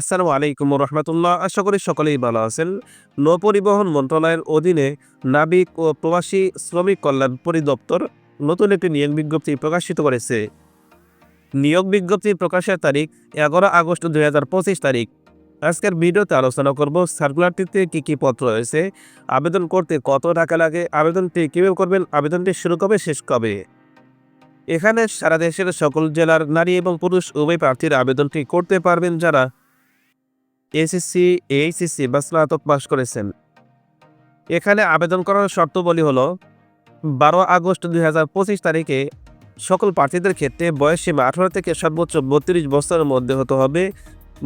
আসসালামু আলাইকুম রহমতুল্লাহ। আশা করি সকলেই ভালো আছেন। নৌপরিবহন মন্ত্রণালয়ের অধীনে নাবিক ও প্রবাসী শ্রমিক কল্যাণ পরিদপ্তর নতুন একটি নিয়োগ বিজ্ঞপ্তি প্রকাশিত করেছে। নিয়োগ বিজ্ঞপ্তি প্রকাশের তারিখ এগারো আগস্ট দুই হাজার পঁচিশ তারিখ। আজকের ভিডিওতে আলোচনা করব সার্কুলারটিতে কী কী পত্র রয়েছে, আবেদন করতে কত টাকা লাগে, আবেদনটি কীভাবে করবেন, আবেদনটি শুরু কবে, শেষ কবে? এখানে সারা দেশের সকল জেলার নারী এবং পুরুষ উভয় প্রার্থীর আবেদনটি করতে পারবেন যারা এসএসসি এইচএসসি বা স্নাতক পাশ করেছেন। এখানে আবেদন করার শর্তাবলী হলো, বারো আগস্ট দুই হাজার পঁচিশ তারিখে সকল প্রার্থীদের ক্ষেত্রে বয়স সীমা আঠারো থেকে সর্বোচ্চ বত্রিশ বছরের মধ্যে হতে হবে।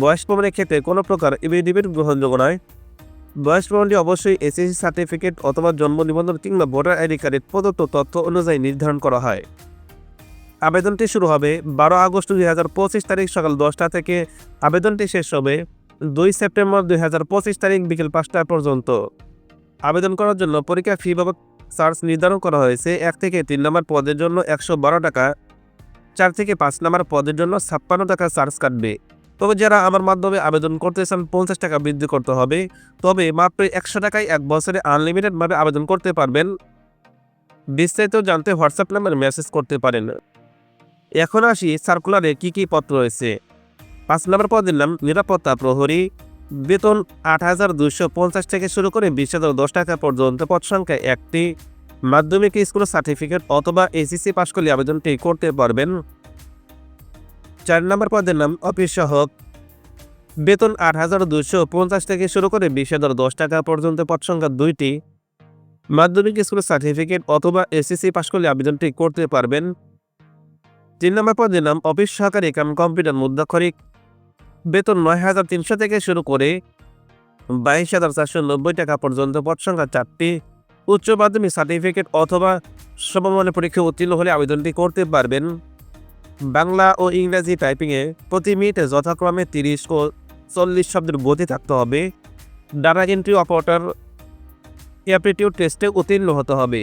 বয়স প্রমাণের ক্ষেত্রে কোনো প্রকার এফিডেভিট গ্রহণযোগ্য নয়। বয়স প্রমাণটি অবশ্যই এসএসসি সার্টিফিকেট অথবা জন্ম নিবন্ধন কিংবা ভোটার আইডি কার্ডের প্রদত্ত তথ্য অনুযায়ী নির্ধারণ করা হয়। আবেদনটি শুরু হবে বারো আগস্ট দুই হাজার পঁচিশ তারিখ সকাল দশটা থেকে। আবেদনটি শেষ হবে দুই সেপ্টেম্বর দুই হাজার পঁচিশ তারিখ বিকেল পাঁচটা পর্যন্ত। আবেদন করার জন্য পরীক্ষা ফি বাবদ চার্জ নির্ধারণ করা হয়েছে এক থেকে তিন নম্বর পদের জন্য একশো বারো টাকা, চার থেকে পাঁচ নম্বর পদের জন্য ছাপ্পান্ন টাকা চার্জ কাটবে। তবে যারা আমার মাধ্যমে আবেদন করতে চান, পঞ্চাশ টাকা বৃদ্ধি করতে হবে। তবে মাত্র একশো টাকায় এক বছরে আনলিমিটেডভাবে আবেদন করতে পারবেন। বিস্তারিত জানতে হোয়াটসঅ্যাপ নাম্বার মেসেজ করতে পারেন। এখন আসি সার্কুলারে কি কি পত্র রয়েছে। পাঁচ নম্বর পদের নাম নিরাপত্তা প্রহরী। বেতন আট হাজার দুশো পঞ্চাশ থেকে শুরু করে বিশ হাজার দশ টাকা পর্যন্ত, পদ সংখ্যা একটি। মাধ্যমিক স্কুল সার্টিফিকেট অথবা এসিসি পাশ করলে আবেদনটি করতে পারবেন। চার নম্বর পদের নাম, অফিস সহক বেতন আট হাজার দুশো পঞ্চাশ থেকে শুরু করে বিশ হাজার দশ টাকা পর্যন্ত, পদ সংখ্যা দুইটি। মাধ্যমিক স্কুল সার্টিফিকেট অথবা এসএসসি পাশ করলে আবেদনটি করতে পারবেন। তিন নম্বর পদের নাম, অফিস সহকারী কাম কম্পিউটার মুদ্রাক্ষরিক। বেতন নয় হাজার তিনশো থেকে শুরু করে বাইশ হাজার চারশো নব্বই টাকা পর্যন্ত পদ সংখ্যা চারটি। উচ্চ মাধ্যমিক সার্টিফিকেট অথবা সমমানের পরীক্ষা উত্তীর্ণ হলে আবেদনটি করতে পারবেন। বাংলা ও ইংরেজি টাইপিংয়ে প্রতি মিনিটে যথাক্রমে তিরিশ ও চল্লিশ শব্দের গতি থাকতে হবে। ডাটা এন্ট্রি অপারেটর অ্যাপটিটিউড টেস্টে উত্তীর্ণ হতে হবে।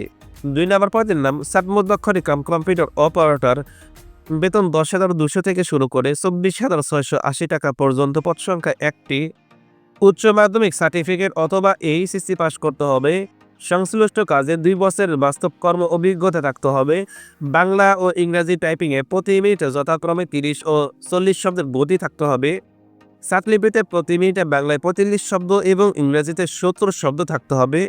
দুই নম্বর পদের নাম সাতমুদ্রাক্ষরিক কাম কম্পিউটার অপারেটর বেতন দশ হাজার দুশো থেকে শুরু করে চব্বিশ হাজার ছয়শো আশি টাকা পর্যন্ত পদ সংখ্যা একটি। উচ্চ মাধ্যমিক সার্টিফিকেট অথবা এইচএসসি পাশ করতে হবে। সংশ্লিষ্ট কাজে দুই বছরের বাস্তব কর্ম অভিজ্ঞতা থাকতে হবে। বাংলা ও ইংরাজি টাইপিংয়ে প্রতি মিনিটে যথাক্রমে তিরিশ ও চল্লিশ শব্দের গতি থাকতে হবে। সাতলিপিতে প্রতি মিনিটে বাংলায় পঁয়তাল্লিশ শব্দ এবং ইংরেজিতে সত্তর শব্দ থাকতে হবে।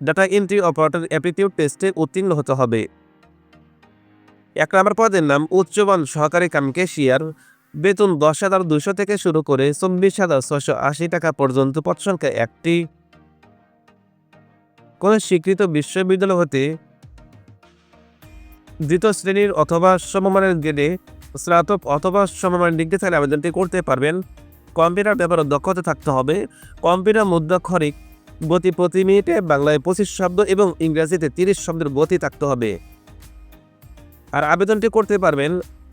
ডাটা এন্ট্রি অপারেটর অ্যাপটিটিউড টেস্টে উত্তীর্ণ হতে হবে। এক নম্বর পদের নাম উচ্চমান সহকারী কাম ক্যাশিয়ার বেতন দশ হাজার দুশো থেকে শুরু করে চব্বিশ হাজার ছশো আশি টাকা পর্যন্ত পদ সংখ্যা একটি। কোনো স্বীকৃত বিশ্ববিদ্যালয় হতে দ্বিতীয় শ্রেণির অথবা সমমানের গ্রেডে স্নাতক অথবা সমমানের ডিগ্রি থাকলে আবেদনটি করতে পারবেন। কম্পিউটার ব্যাপারে দক্ষতা থাকতে হবে। কম্পিউটার মুদ্রাক্ষরিক গতি প্রতি মিনিটে বাংলায় পঁচিশ শব্দ এবং ইংরেজিতে তিরিশ শব্দের গতি থাকতে হবে। আর আবেদনটি করতে পারবেন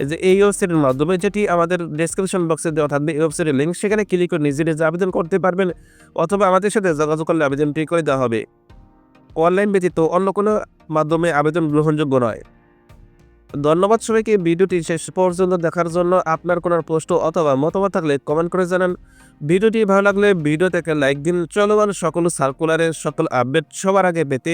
যে এই ওয়েবসাইটের মাধ্যমে যেটি আমাদের ডেসক্রিপশন বক্সে দেওয়া থাকবে, এই ওয়েবসাইটের লিঙ্ক সেখানে ক্লিক করে নিজে নিজে আবেদন করতে পারবেন অথবা আমাদের সাথে যোগাযোগ করলে আবেদনটি করে দেওয়া হবে। অনলাইন ব্যতীত অন্য কোনো মাধ্যমে আবেদন গ্রহণযোগ্য নয়। ধন্যবাদ সবাইকে, ভিডিওটি শেষ পর্যন্ত দেখার জন্য। আপনার কোনো প্রশ্ন অথবা মতামত থাকলে কমেন্ট করে জানান। ভিডিওটি ভালো লাগলে ভিডিও থেকে লাইক দিন। চলমান সকল সার্কুলারের সকল আপডেট সবার আগে পেতে